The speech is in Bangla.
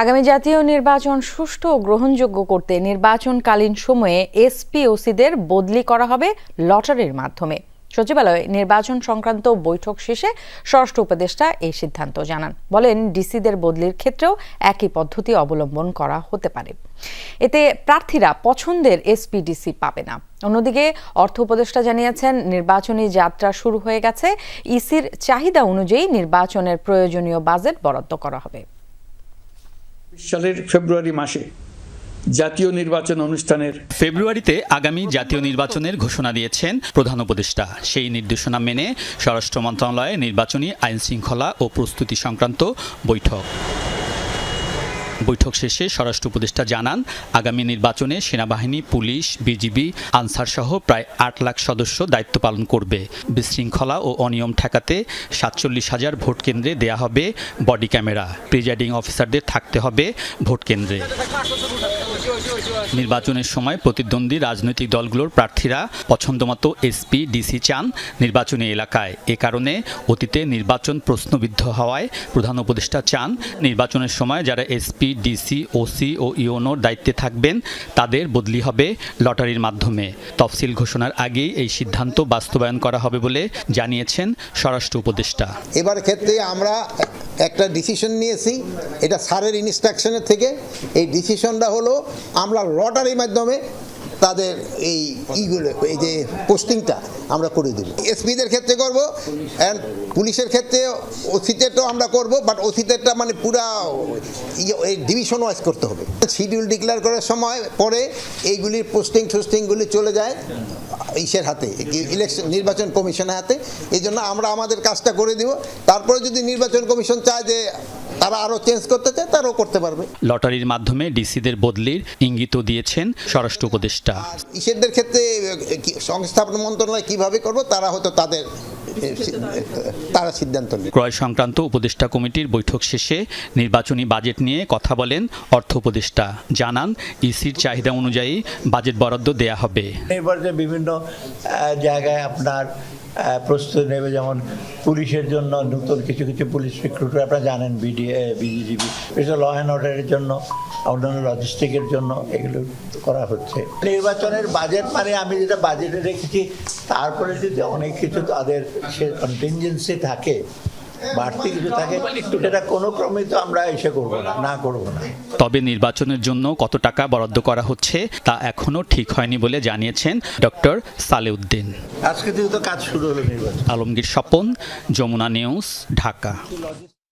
আগামী জাতীয় নির্বাচন সুষ্ঠু ও গ্রহণযোগ্য করতে নির্বাচনকালীন সময়ে এসপি ওসিদের বদলি করা হবে লটারির মাধ্যমে। সচিবালয়ে নির্বাচন সংক্রান্ত বৈঠক শেষে ষষ্ঠ উপদেষ্টা এই সিদ্ধান্ত জানান। বলেন, ডিসিদের বদলির ক্ষেত্রেও একই পদ্ধতি অবলম্বন করা হতে পারে। এতে প্রার্থীরা পছন্দের এসপিডিসি পাবে না। অন্যদিকে অর্থ উপদেষ্টা জানিয়েছেন, নির্বাচনী যাত্রা শুরু হয়ে গেছে। ইসির চাহিদা অনুযায়ী নির্বাচনের প্রয়োজনীয় বাজেট বরাদ্দ করা হবে। সালের ফেব্রুয়ারি মাসে জাতীয় নির্বাচন অনুষ্ঠানের ফেব্রুয়ারিতে আগামী জাতীয় নির্বাচনের ঘোষণা দিয়েছেন প্রধান উপদেষ্টা। সেই নির্দেশনা মেনে স্বরাষ্ট্র মন্ত্রণালয়ে নির্বাচনী আইন শৃঙ্খলা ও প্রস্তুতি সংক্রান্ত বৈঠক। বৈঠক শেষে স্বরাষ্ট্র উপদেষ্টা জানান, আগামী নির্বাচনে সেনাবাহিনী, পুলিশ, বিজিবি, আনসার সহ প্রায় আট লাখ সদস্য দায়িত্ব পালন করবে। বিশৃঙ্খলা ও অনিয়ম ঠেকাতে সাতচল্লিশ হাজার ভোট কেন্দ্রে দেয়া হবে বডি ক্যামেরা। প্রিজাইডিং অফিসারদের থাকতে হবে ভোট কেন্দ্রে। নির্বাচনের সময় প্রতিদ্বন্দ্বী রাজনৈতিক দলগুলোর প্রার্থীরা পছন্দমতো এসপি ডিসি চান নির্বাচনী এলাকায়। এ কারণে অতীতে নির্বাচন প্রশ্নবিদ্ধ হওয়ায় প্রধান উপদেষ্টা চান নির্বাচনের সময় যারা এসপি ডিসি ওসি ও ইওনোর দায়িত্বে থাকবেন। তাদের বদলি হবে লটারির মাধ্যমে। তফসিল ঘোষণার আগেই এই সিদ্ধান্ত বাস্তবায়ন করা হবে বলে জানিয়েছেন স্বরাষ্ট্র উপদেষ্টা। এবার ক্ষেত্রে আমরা একটা ডিসিশন নিয়েছি। এটা স্যারের ইনস্ট্রাকশনের থেকে। এই ডিসিশনটা হলো, আমরা লটারির মাধ্যমে তাদের এই ইগুলো, এই যে পোস্টিংটা আমরা করে দেব। এসপিদের ক্ষেত্রে করব অ্যান্ড পুলিশের ক্ষেত্রে ওসিতেরটাও আমরা করব বাট ওসিতেরটা মানে পুরা ইয়ে- এই ডিভিশন ওয়াইজ করতে হবে। শিডিউল ডিক্লেয়ার করার সময় পরে এইগুলির পোস্টিং টোস্টিংগুলি চলে যায়। ইসের হাতে ইলেকশন নির্বাচন কমিশনের হাতে এই জন্য আমরা আমাদের কাজটা করে দিব। তারপরে যদি নির্বাচন কমিশন চায় যে তারা আরও চেঞ্জ করতে চায় তারাও করতে পারবে। লটারির মাধ্যমে ডিসিদের বদলির ইঙ্গিত দিয়েছেন স্বরাষ্ট্র উপদেষ্টা। ইসেরদের ক্ষেত্রে সংস্থাপন মন্ত্রণালয় কীভাবে করব তারা হয়তো তাদের তারা সিদ্ধান্ত নেবে ক্রয় সংক্রান্ত উপদেষ্টা কমিটির বৈঠক শেষে নির্বাচনী বাজেট নিয়ে কথা বলেন অর্থ উপদেষ্টা। জানান ইসির চাহিদা অনুযায়ী বাজেট বরাদ্দ দেয়া হবে। নির্বাচনে বিভিন্ন জায়গায় আপনার প্রস্তুতি নেবে যেমন পুলিশের জন্য নতুন কিছু কিছু পুলিশ রিক্রুটার আপনারা জানেন বিডি বিজিবি বিশেষ ল অ্যান্ড অর্ডারের জন্য অন্যান্য লজিস্টিকের জন্য এগুলো করা হচ্ছে। নির্বাচনের বাজেট মানে আমি যেটা বাজেটে রেখেছি তারপরে যদি অনেক কিছু তাদের সে কন্টিনজেন্সি থাকে বাড়তি কিছু থাকে সেটা কোনো ক্রমে তো আমরা এসে করব না না করব না। তবে নির্বাচনের জন্য কত টাকা বরাদ্দ করা হচ্ছে তা এখনও ঠিক হয়নি বলে জানিয়েছেন ডক্টর সালেউদ্দিন। আজকে থেকে তো কাজ শুরু হলো নির্বাচন। আলমগীর স্বপন যমুনা নিউজ ঢাকা।